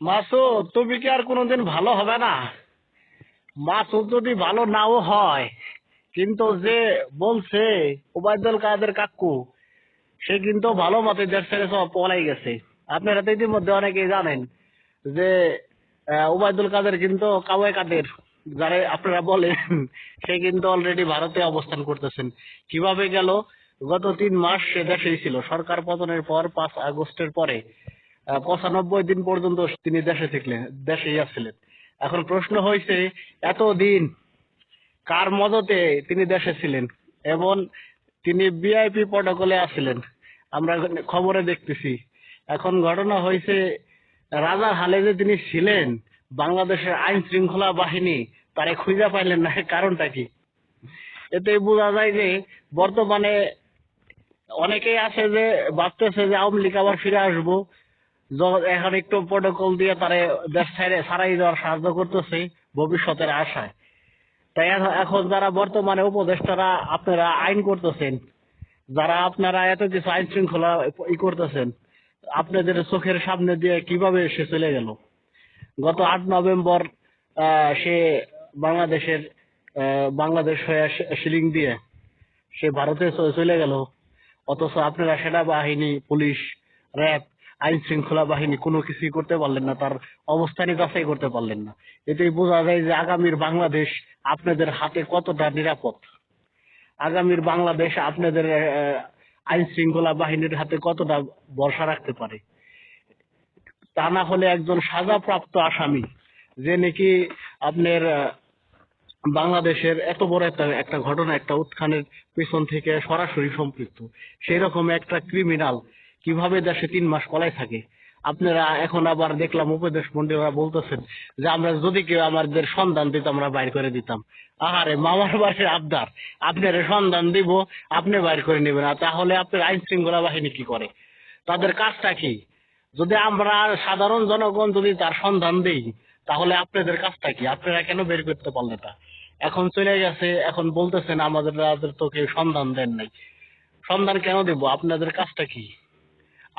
মাসুদ তুমি কি আর কোনোদিন ভালো হবে না? মাসুদ যদি ভালো নাও হয়, কিন্তু যে বলছে ওবায়দুল কাদের কাকু, সে কিন্তু ভালো মতে দেশ ছেড়ে সব পলাই গেছে। আপনারা তো ইতিমধ্যে অনেকেই জানেন যে ওবায়দুল কাদের কিন্তু কাওয়াই কাদের, যারা আপনারা বলেন, সে কিন্তু অলরেডি ভারতে অবস্থান করতেছেন। কীভাবে গেল? গত তিন মাস সে দেশেই ছিল। সরকার পতনের পর পাঁচ আগস্টের পরে পঁচানব্বই দিন পর্যন্ত তিনি দেশে থাকলেন, দেশেই আসছিলেন। এখন প্রশ্ন হয়েছে এতদিন কার মদতে তিনি দেশে ছিলেন? এবং তিনি ভিআইপি প্রটোকলে আসছিলেন। আমরা খবরে দেখতেছি। এখন ঘটনা হয়েছে রাজার হালে যে তিনি ছিলেন, বাংলাদেশের আইন শৃঙ্খলা বাহিনী তারে খুঁজে পাইলেন না। কারণটা কি? এতে বোঝা যায় যে, বর্তমানে অনেকেই আছে যে, ভাবতেছে যে আওয়ামী লীগ আবার ফিরে আসব। এখন একটু প্রোটোকল দিয়ে তারে দেশ ছেড়ে ছাড়াই দেওয়ার সাহায্য করতেছে ভবিষ্যতের আশায়। তাই এখন- যারা বর্তমানে উপদেষ্টারা আপনারা আইন করতেছেন, যারা আপনারা এত কিছু আইন শৃঙ্খলা ই করতেছেন, আপনাদের চোখের সামনে দিয়ে কীভাবে সে চলে গেল? গত আট নভেম্বর সে বাংলাদেশের বাংলাদেশ হয়ে শিলিং দিয়ে সে ভারতে চলে গেল। অথচ আপনারা সেনাবাহিনী, পুলিশ, র্যাব আইন শৃঙ্খলা বাহিনী কোনো কিছুই করতে পারলেন না, তার অবস্থানই যাচাই করতে পারলেন না। এটাই বোঝা যায় যে আগামীর বাংলাদেশ আপনাদের হাতে কতটা নিরাপদ। আগামীর বাংলাদেশ আপনাদের আইন শৃঙ্খলা বাহিনীর হাতে কতটা ভরসা রাখতে পারে। তা না হলে একজন সাজাপ্রাপ্ত আসামি, যে নাকি আপনার বাংলাদেশের এত বড় একটা একটা ঘটনা, একটা উত্থানের পেছন থেকে সরাসরি সম্পৃক্ত, সেই রকম একটা ক্রিমিনাল কীভাবে দেশে তিন মাস পলায় থাকে। আপনারা এখন আবার দেখলাম উপদেশ মন্ত্রীরা বলতেছেন যে, আমরা যদি কেউ আমাদের সন্ধান দিত, আমরা বাইর করে দিতাম। আহারে, মামার বাড়ির আবদার। আপনার সন্ধান দিব, আপনি বাইর করে নেবেন। আর তাহলে আপনার আইন শৃঙ্খলা বাহিনী কি করে? তাদের কাজটা কি? যদি আমরা সাধারণ জনগণ যদি তার সন্ধান দেই, তাহলে আপনাদের কাজটা কি? আপনারা কেন বের করতে পারলেন না? এখন চলে গেছে, এখন বলতেছেন, আমাদের আমাদের তো কেউ সন্ধান দেন নাই। সন্ধান কেন দেব? আপনাদের কাজটা কি?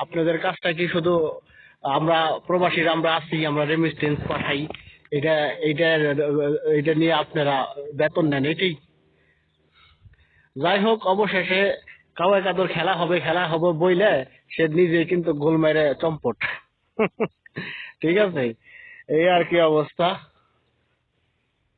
আপনাদের কাজটা কি শুধু আমরা প্রবাসীরা আমরা আছি আমরা রেমিস্টেন্স পাঠাই এটা এটা এটা নিয়ে আপনারা বেতন নেন এটাই। যাই হোক অবশেষে কাওয়াই কাদর খেলা হবে খেলা হবে বইলে সে নিজে কিন্তু গোল মেরে চম্পট। ঠিক আছে? এই আর কি অবস্থা।